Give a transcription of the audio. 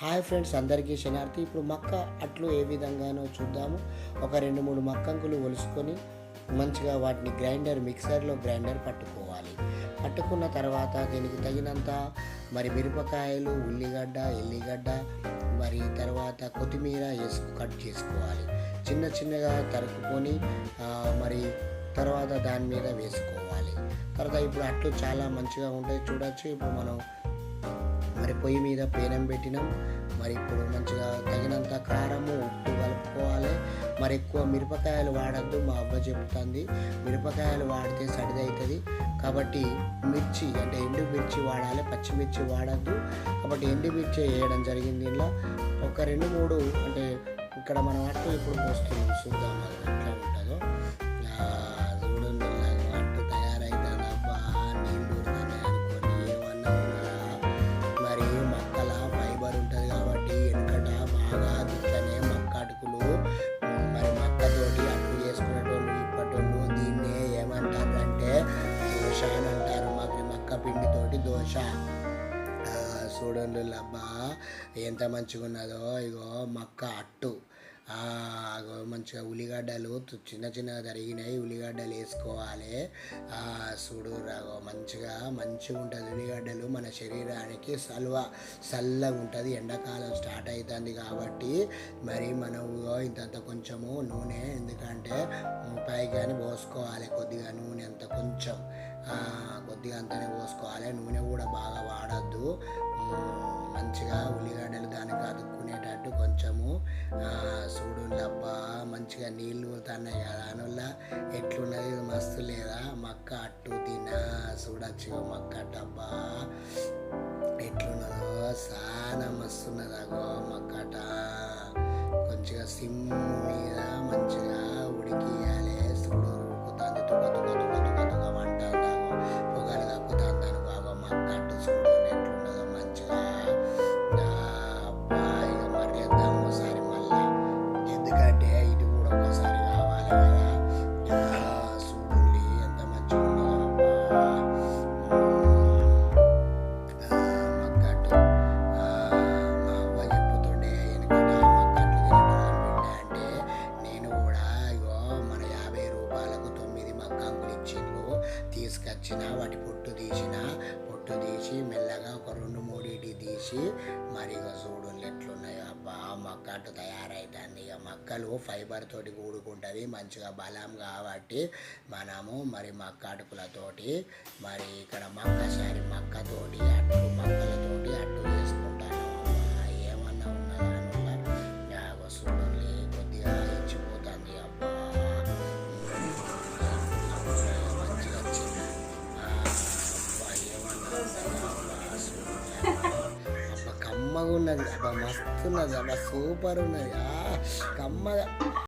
Hi friends అందరికీ శనార్థి ఇప్పుడు మక్క అట్లు ఏ విధంగానో చూద్దాము. ఒక రెండు మూడు మక్కంకులు ఒలుసుకొని మంచిగా వాటిని గ్రైండర్ మిక్సర్లో గ్రైండర్ పట్టుకోవాలి. పట్టుకున్న తర్వాత దీనికి తగినంత మరి మిరపకాయలు ఉల్లిగడ్డ ఎల్లిగడ్డ మరి తర్వాత కొత్తిమీర వేసుకు కట్ చేసుకోవాలి. చిన్న చిన్నగా తరుపుకొని మరి తర్వాత దాని మీద వేసుకోవాలి. తర్వాత ఇప్పుడు అట్లు చాలా మంచిగా ఉంటాయి. చూడొచ్చు. ఇప్పుడు మనం పొయ్యి మీద పేనం పెట్టినాం. మరి ఇప్పుడు మంచిగా తగినంత కారము ఉప్పు కలుపుకోవాలి. మరి ఎక్కువ మిరపకాయలు వాడద్దు మా అవ్వ చెబుతుంది మిరపకాయలు వాడితే సడిదవుతుంది కాబట్టి మిర్చి అంటే ఎండు మిర్చి వాడాలి. పచ్చిమిర్చి వాడద్దు. కాబట్టి ఎండు మిర్చి వేయడం జరిగింది ఇలా ఒక రెండు మూడు అంటే ఇక్కడ మనం అట్టు ఇప్పుడు పోస్తున్నాం చూద్దాం. పిండితోటి దోశ చూడండి అబ్బా ఎంత మంచిగా ఉన్నదో ఇగో మక్క అట్టు. మంచిగా ఉల్లిగడ్డలు చిన్న చిన్నగా తరిగినాయి ఉల్లిగడ్డలు వేసుకోవాలి. చూడు రాగో మంచిగా మంచిగా ఉంటుంది ఉల్లిగడ్డలు. మన శరీరానికి సల్వ చల్లగా ఉంటుంది ఎండాకాలం స్టార్ట్ అవుతుంది కాబట్టి మరి మనం ఇగో ఇంతంత కొంచెము నూనె ఎందుకంటే పైగాని పోసుకోవాలి కొద్దిగా నూనె అంత కొంచెం. కొద్దిగా అంతనే పోసుకోవాలి. నూనె కూడా బాగా వాడద్దు. మంచిగా ఉల్లిగడ్డలు దానికి అతుక్కునేటట్టు కొంచెము ఆ, చూడు మంచిగా నీళ్ళు ఊరుతున్నాయి కదా దానివల్ల ఎట్లున్నది మస్తు లేదా? మక్క అట్టు తినా చూడచ్చు మక్క డబ్బా ఎట్లున్నదో చాలా మస్తున్నది అగో మక్కట. కొంచెంగా సిమ్ మీద మంచిగా వచ్చిన వాటి పొట్టు తీసిన పొట్టు తీసి మెల్లగా ఒక రెండు మూడింటి తీసి మరి ఇక చూడు ఎట్లున్నాయో. అబ్బా మక్కట్టు తయారైతుంది. ఇక మక్కలు ఫైబర్ తోటి కూడుకుంటుంది మంచిగా బలం కాబట్టి మనము మరి మక్క అటుకులతోటి మరి ఇక్కడ మక్క సారి మక్కతోటి అట్టు మక్కలతోటి అట్టు బాగున్నది. అబ్బా మస్తున్నది. అబ్బా సూపర్ ఉన్నది కమ్మగా.